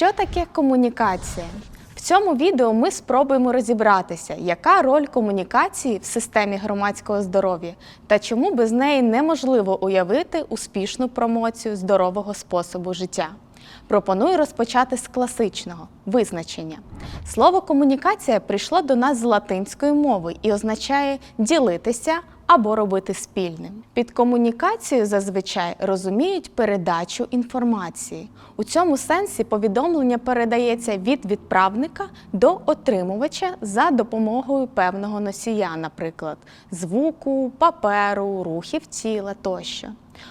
Що таке комунікація? В цьому відео ми спробуємо розібратися, яка роль комунікації в системі громадського здоров'я та чому без неї неможливо уявити успішну промоцію здорового способу життя. Пропоную розпочати з класичного визначення. Слово комунікація прийшло до нас з латинської мови і означає ділитися або робити спільним. Під комунікацією зазвичай розуміють передачу інформації. У цьому сенсі повідомлення передається від відправника до отримувача за допомогою певного носія, наприклад, звуку, паперу, рухів тіла тощо.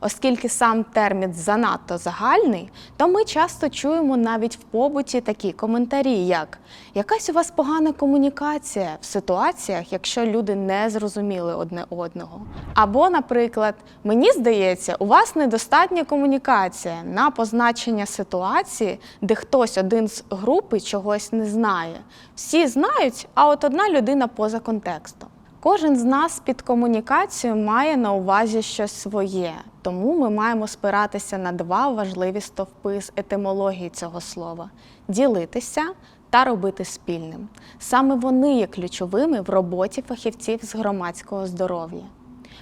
Оскільки сам термін занадто загальний, то ми часто чуємо навіть в побуті такі коментарі, як якась у вас погана комунікація в ситуаціях, якщо люди не зрозуміли одне одного. Або, наприклад, мені здається, у вас недостатня комунікація на позначення ситуації, де хтось один з групи чогось не знає. Всі знають, а от одна людина поза контекстом. Кожен з нас під комунікацією має на увазі щось своє, тому ми маємо спиратися на два важливі стовпи з етимології цього слова ділитися та робити спільним. Саме вони є ключовими в роботі фахівців з громадського здоров'я.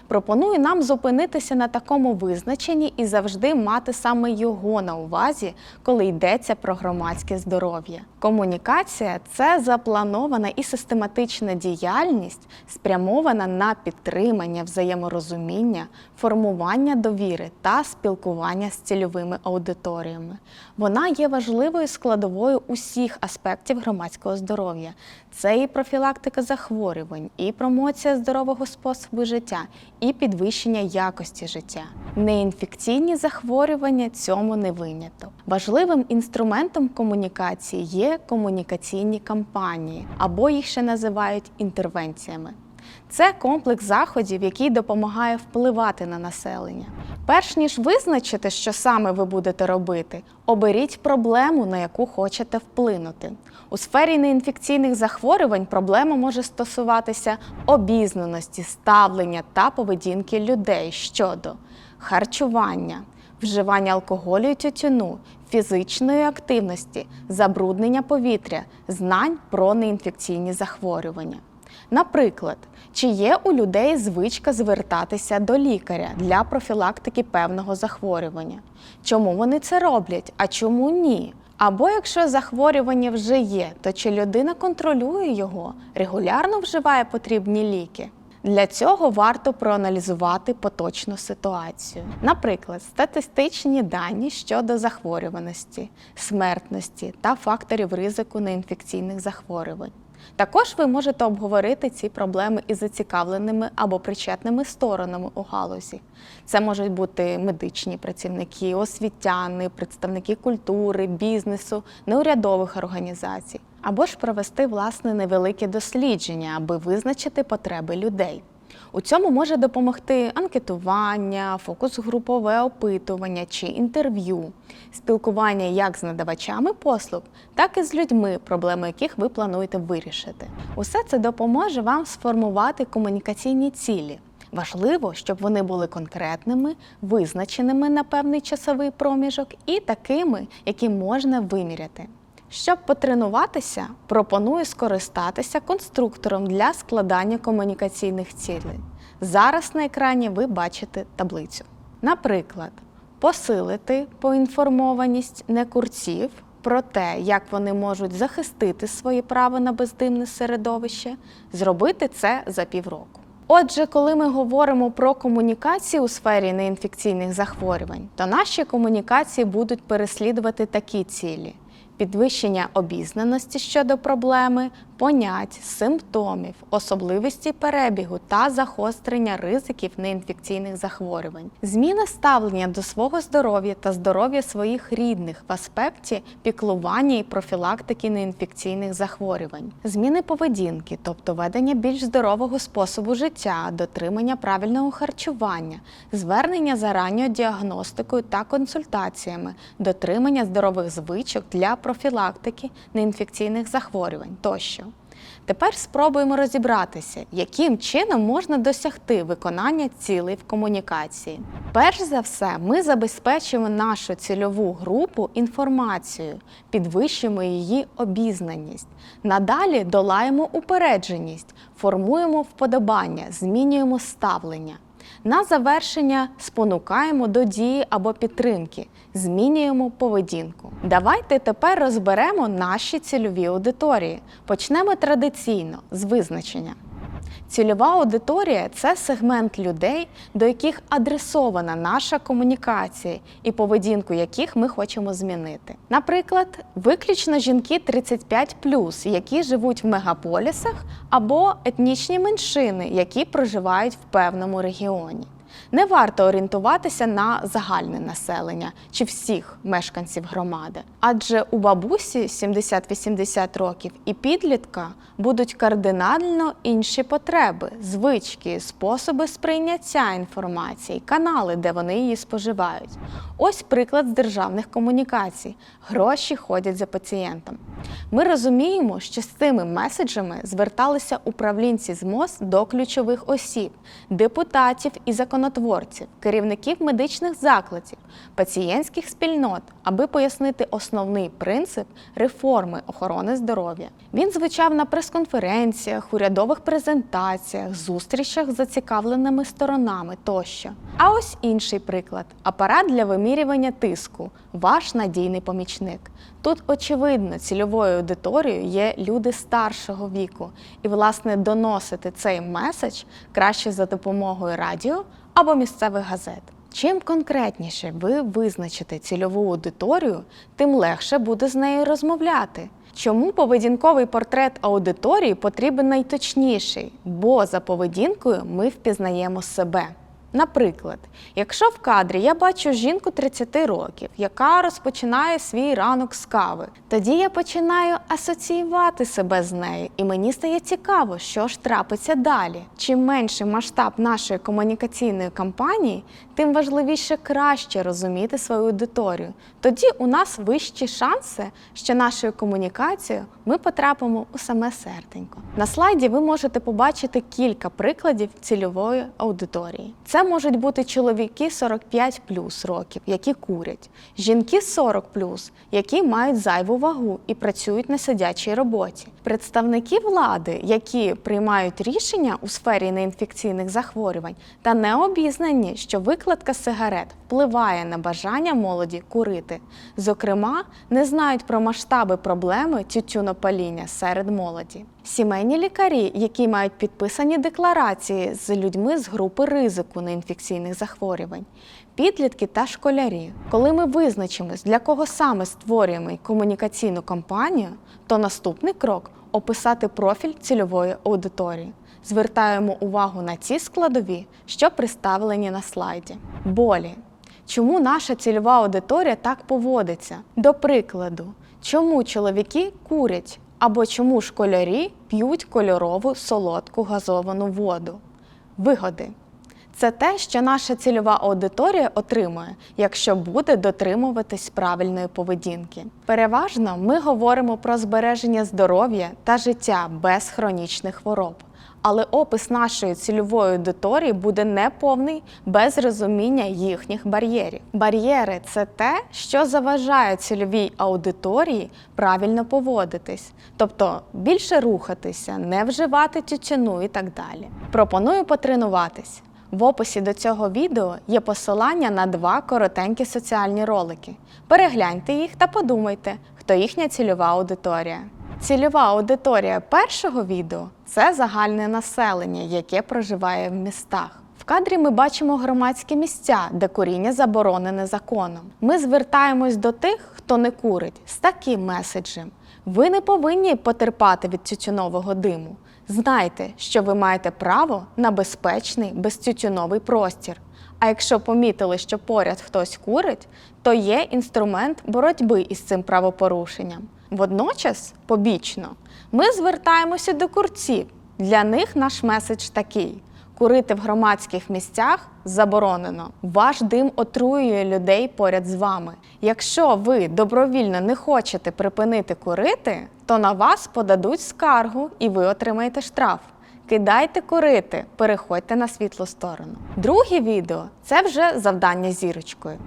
Пропоную нам зупинитися на такому визначенні і завжди мати саме його на увазі, коли йдеться про громадське здоров'я. Комунікація це запланована і систематична діяльність, спрямована на підтримання взаєморозуміння, формування довіри та спілкування з цільовими аудиторіями. Вона є важливою складовою усіх аспектів громадського здоров'я. Це і профілактика захворювань, і промоція здорового способу життя, і підвищення якості життя. Неінфекційні захворювання цьому не виняток. Важливим інструментом комунікації є комунікаційні кампанії, або їх ще називають інтервенціями. Це комплекс заходів, який допомагає впливати на населення. Перш ніж визначити, що саме ви будете робити, оберіть проблему, на яку хочете вплинути. У сфері неінфекційних захворювань проблема може стосуватися обізнаності, ставлення та поведінки людей щодо харчування, вживання алкоголю і тютюну, фізичної активності, забруднення повітря, знань про неінфекційні захворювання. Наприклад, чи є у людей звичка звертатися до лікаря для профілактики певного захворювання? Чому вони це роблять, а чому ні? Або якщо захворювання вже є, то чи людина контролює його, регулярно вживає потрібні ліки? Для цього варто проаналізувати поточну ситуацію. Наприклад, статистичні дані щодо захворюваності, смертності та факторів ризику неінфекційних захворювань. Також ви можете обговорити ці проблеми із зацікавленими або причетними сторонами у галузі. Це можуть бути медичні працівники, освітяни, представники культури, бізнесу, неурядових організацій, або ж провести власне невелике дослідження, аби визначити потреби людей. У цьому може допомогти анкетування, фокус-групове опитування чи інтерв'ю, спілкування як з надавачами послуг, так і з людьми, проблеми яких ви плануєте вирішити. Усе це допоможе вам сформувати комунікаційні цілі. Важливо, щоб вони були конкретними, визначеними на певний часовий проміжок і такими, які можна виміряти. Щоб потренуватися, пропоную скористатися конструктором для складання комунікаційних цілей. Зараз на екрані ви бачите таблицю. Наприклад, посилити поінформованість некурців про те, як вони можуть захистити свої права на бездимне середовище, зробити це за півроку. Отже, коли ми говоримо про комунікації у сфері неінфекційних захворювань, то наші комунікації будуть переслідувати такі цілі: підвищення обізнаності щодо проблеми, понять, симптомів, особливості перебігу та загострення ризиків неінфекційних захворювань, зміна ставлення до свого здоров'я та здоров'я своїх рідних в аспекті піклування і профілактики неінфекційних захворювань, зміни поведінки, тобто ведення більш здорового способу життя, дотримання правильного харчування, звернення за ранньою діагностикою та консультаціями, дотримання здорових звичок для профілактики неінфекційних захворювань тощо. Тепер спробуємо розібратися, яким чином можна досягти виконання цілей в комунікації. Перш за все, ми забезпечимо нашу цільову групу інформацією, підвищуємо її обізнаність. Надалі долаємо упередженість, формуємо вподобання, змінюємо ставлення. На завершення спонукаємо до дії або підтримки, змінюємо поведінку. Давайте тепер розберемо наші цільові аудиторії. Почнемо традиційно з визначення. Цільова аудиторія це сегмент людей, до яких адресована наша комунікація і поведінку яких ми хочемо змінити. Наприклад, виключно жінки 35 які живуть в мегаполісах, або етнічні меншини, які проживають в певному регіоні. Не варто орієнтуватися на загальне населення чи всіх мешканців громади, адже у бабусі 70-80 років і підлітка будуть кардинально інші потреби, звички, способи сприйняття інформації, канали, де вони її споживають. Ось приклад з державних комунікацій: гроші ходять за пацієнтом. Ми розуміємо, що з цими меседжами зверталися управлінці з МОЗ до ключових осіб, депутатів і законотворців, керівників медичних закладів, пацієнтських спільнот, аби пояснити основний принцип реформи охорони здоров'я. Він звучав на прес-конференціях, урядових презентаціях, зустрічах з зацікавленими сторонами тощо. А ось інший приклад: апарат для вимірювання тиску, ваш надійний помічник. Тут очевидно цільовою аудиторією є люди старшого віку, і, власне, доносити цей меседж краще за допомогою радіо або місцевих газет. Чим конкретніше ви визначите цільову аудиторію, тим легше буде з нею розмовляти. Чому поведінковий портрет аудиторії потрібен найточніший? Бо за поведінкою ми впізнаємо себе. Наприклад, якщо в кадрі я бачу жінку 30 років, яка розпочинає свій ранок з кави, тоді я починаю асоціювати себе з нею, і мені стає цікаво, що ж трапиться далі. Чим менший масштаб нашої комунікаційної кампанії, тим важливіше краще розуміти свою аудиторію. Тоді у нас вищі шанси, що нашою комунікацією ми потрапимо у саме серденько. На слайді ви можете побачити кілька прикладів цільової аудиторії. Це можуть бути чоловіки 45 плюс років, які курять, жінки 40 плюс, які мають зайву вагу і працюють на сидячій роботі, представники влади, які приймають рішення у сфері неінфекційних захворювань, та не обізнані, що викладка сигарет впливає на бажання молоді курити. Зокрема, не знають про масштаби проблеми тютюнопаління серед молоді. Сімейні лікарі, які мають підписані декларації з людьми з групи ризику неінфекційних захворювань, підлітки та школярі. Коли ми визначимось, для кого саме створюємо комунікаційну кампанію, то наступний крок описати профіль цільової аудиторії. Звертаємо увагу на ці складові, що представлені на слайді. Болі. Чому наша цільова аудиторія так поводиться? До прикладу, чому чоловіки курять або чому школярі п'ють кольорову солодку газовану воду? Вигоди. Це те, що наша цільова аудиторія отримує, якщо буде дотримуватись правильної поведінки. Переважно ми говоримо про збереження здоров'я та життя без хронічних хвороб. Але опис нашої цільової аудиторії буде неповний без розуміння їхніх бар'єрів. Бар'єри це те, що заважає цільовій аудиторії правильно поводитись, тобто більше рухатися, не вживати тютюну і так далі. Пропоную потренуватись. В описі до цього відео є посилання на два коротенькі соціальні ролики. Перегляньте їх та подумайте, хто їхня цільова аудиторія. Цільова аудиторія першого відео це загальне населення, яке проживає в містах. В кадрі ми бачимо громадські місця, де куріння заборонене законом. Ми звертаємось до тих, хто не курить, з таким меседжем. Ви не повинні потерпати від тютюнового диму. Знайте, що ви маєте право на безпечний безтютюновий простір. А якщо помітили, що поряд хтось курить, то є інструмент боротьби із цим правопорушенням. Водночас, побічно, ми звертаємося до курців. Для них наш меседж такий: Курити в громадських місцях заборонено. Ваш дим отруює людей поряд з вами. Якщо ви добровільно не хочете припинити курити, то на вас подадуть скаргу і ви отримаєте штраф. Кидайте курити, переходьте на світлу сторону. Друге відео це вже завдання зірочкою.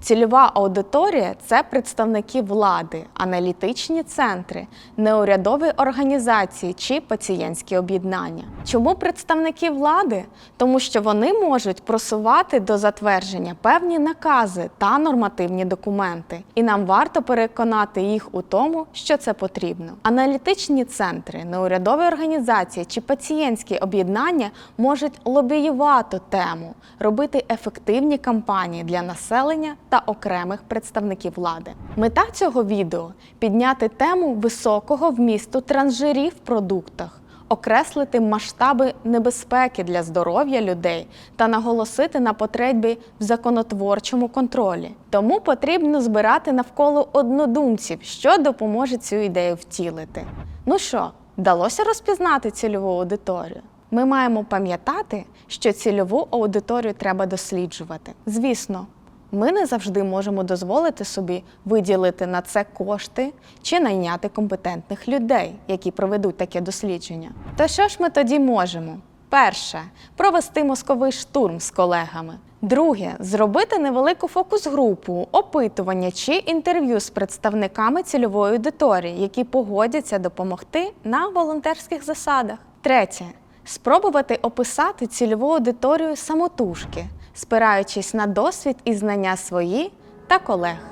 Цільова аудиторія це представники влади, аналітичні центри, неурядові організації чи пацієнтські об'єднання. Чому представники влади? Тому що вони можуть просувати до затвердження певні накази та нормативні документи, і нам варто переконати їх у тому, що це потрібно. Аналітичні центри, неурядові організації чи пацієнтські об'єднання можуть лобіювати тему, робити ефективні кампанії для населення та окремих представників влади. Мета цього відео підняти тему високого вмісту трансжирів в продуктах. Окреслити масштаби небезпеки для здоров'я людей та наголосити на потребі в законотворчому контролі. Тому потрібно збирати навколо однодумців, що допоможе цю ідею втілити. Ну що, вдалося розпізнати цільову аудиторію? Ми маємо пам'ятати, що цільову аудиторію треба досліджувати. Звісно, ми не завжди можемо дозволити собі виділити на це кошти чи найняти компетентних людей, які проведуть таке дослідження. То що ж ми тоді можемо? Перше провести мозковий штурм з колегами. Друге зробити невелику фокус-групу, опитування чи інтерв'ю з представниками цільової аудиторії, які погодяться допомогти на волонтерських засадах. Третє спробувати описати цільову аудиторію самотужки, спираючись на досвід і знання свої та колег.